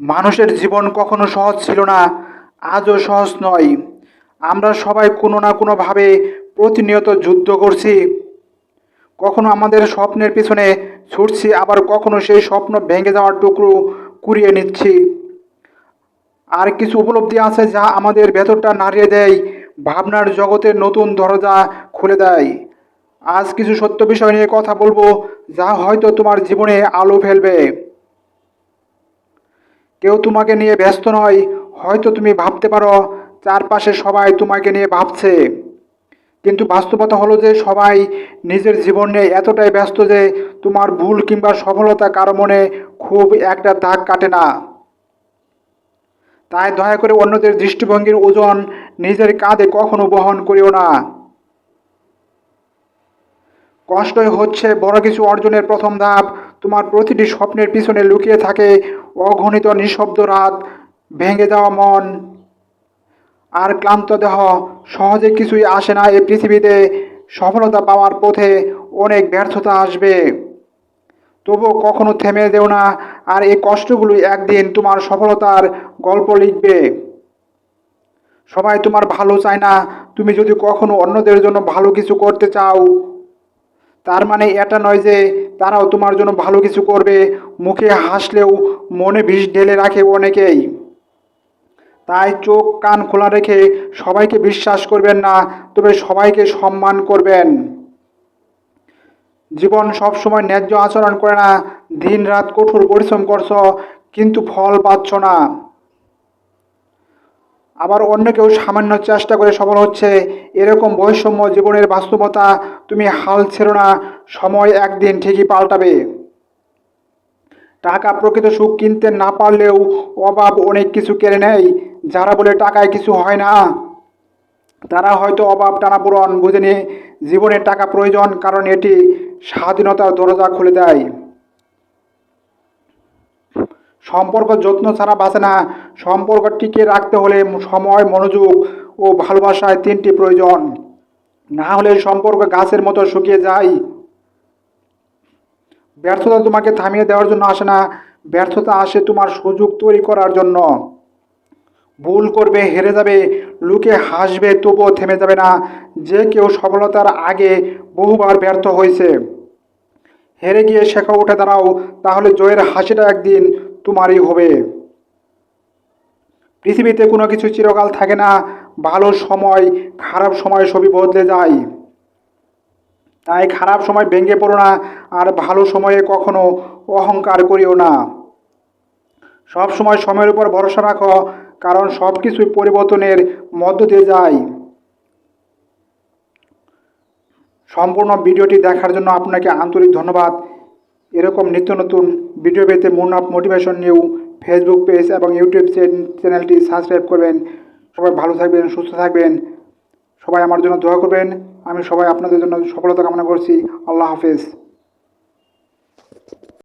মানুষের জীবন কখনো সহজ ছিল না, আজও সহজ নয়। আমরা সবাই কোনো না কোনোভাবে প্রতিনিয়ত যুদ্ধ করছি। কখনো আমাদের স্বপ্নের পিছনে ছুটছি, আবার কখনো সেই স্বপ্ন ভেঙে যাওয়ার টুকরো কুড়িয়ে নিচ্ছি। আর কিছু উপলব্ধি আছে যা আমাদের ভেতরটা নাড়িয়ে দেয়, ভাবনার জগতের নতুন দরজা খুলে দেয়। আজ কিছু সত্য বিষয় নিয়ে কথা বলব, যা হয়তো তোমার জীবনে আলো ফেলবে। কেউ তোমাকে নিয়ে ব্যস্ত নয়। হয়তো তুমি ভাবতে পারো, চারপাশে সবাই তোমাকে নিয়ে ভাবছে। কিন্তু বাস্তবতা হলো যে সবাই নিজের জীবন নিয়ে এতটাই ব্যস্ত যে তোমার ভুল কিংবা সফলতা কারও মনে খুব একটা দাগ কাটে না। তাই দয়া করে অন্যদের দৃষ্টিভঙ্গির ওজন নিজের কাঁধে কখনো বহন করিও না। কষ্টই হচ্ছে বড় কিছু অর্জনের প্রথম ধাপ। তোমার প্রতিটি স্বপ্নের পিছনে লুকিয়ে থাকে অগণিত নিঃশব্দ রাত, ভেঙে যাওয়া মন আর ক্লান্ত দেহ। সহজে কিছুই আসে না এই পৃথিবীতে। সফলতা পাওয়ার পথে অনেক ব্যর্থতা আসবে। তবুও কখনো থেমে দেও না আর এই কষ্টগুলো একদিন তোমার সফলতার গল্প লিখবে। সবাই তোমার ভালো চায় না। তুমি যদি কখনো অন্যদের জন্য ভালো কিছু করতে চাও তার মানে এটা নয় যে তারাও তোমার জন্য ভালো কিছু করবে, মুখে হাসলেও মনে বিষ ঢেলে রাখে অনেকেই। তাই চোখ কান খোলা রেখে সবাইকে বিশ্বাস করবেন না, তবে সবাইকে সম্মান করবেন। জীবন সবসময় ন্যায্য আচরণ করে না দিন রাত কঠোর পরিশ্রম করছ, কিন্তু ফল পাচ্ছ না। আবার অন্য কেউ সামান্য চেষ্টা করে সফল হচ্ছে, এরকম বৈষম্য জীবনের বাস্তবতা তুমি হাল ছেড়ো না, সময় একদিন ঠিকই পাল্টাবে। টাকা প্রকৃত সুখ কিনতে না পারলেও অভাব অনেক কিছু কেড়ে নেয়, যারা বলে টাকায় কিছু হয় না। তারা হয়তো অভাব টানাপূরণ বুঝে নিয়ে জীবনে টাকা প্রয়োজন, কারণ এটি স্বাধীনতার দরজা খুলে দেয়। সম্পর্ক যত্ন ছাড়া বাঁচে না সম্পর্ক টিকিয়ে রাখতে হলে সময়, মনোযোগ ও ভালোবাসায় তিনটি প্রয়োজন। না হলে সম্পর্ক গাছের মতো শুকিয়ে যায়। ব্যর্থতা তোমাকে থামিয়ে দেওয়ার জন্য আসে না। ব্যর্থতা আসে তোমার সুযোগ তৈরি করার জন্য। ভুল করবে, হেরে যাবে, লুকে হাসবে, তবুও থেমে যাবে না। যে কেউ সফলতার আগে বহুবার ব্যর্থ হয়েছে। হেরে গিয়ে শেখা উঠে দাঁড়াও, তাহলে জয়ের হাসিটা একদিন তোমারই হবে। পৃথিবীতে কোনো কিছু চিরকাল থাকে না, ভালো সময়, খারাপ সময় সবই বদলে যায়। তাই খারাপ সময় ভেঙে পড়ো না, আর ভালো সময়ে কখনো অহংকার করিও না। সব সময় সময়ের উপর ভরসা রাখো, কারণ সব কিছুই পরিবর্তনের মধ্য দিয়ে যায়। সম্পূর্ণ ভিডিওটি দেখার জন্য আপনাকে আন্তরিক ধন্যবাদ। এরকম নিত্য নতুন ভিডিও পেতে moon of motivation new Facebook page এবং ইউটিউব চ্যানেলটি সাবস্ক্রাইব করবেন। সবাই ভালো থাকবেন, সুস্থ থাকবেন। সবাই আমার জন্য দোয়া করবেন। আমি সবাই আপনাদের জন্য সফলতা কামনা করছি। আল্লাহ হাফেজ।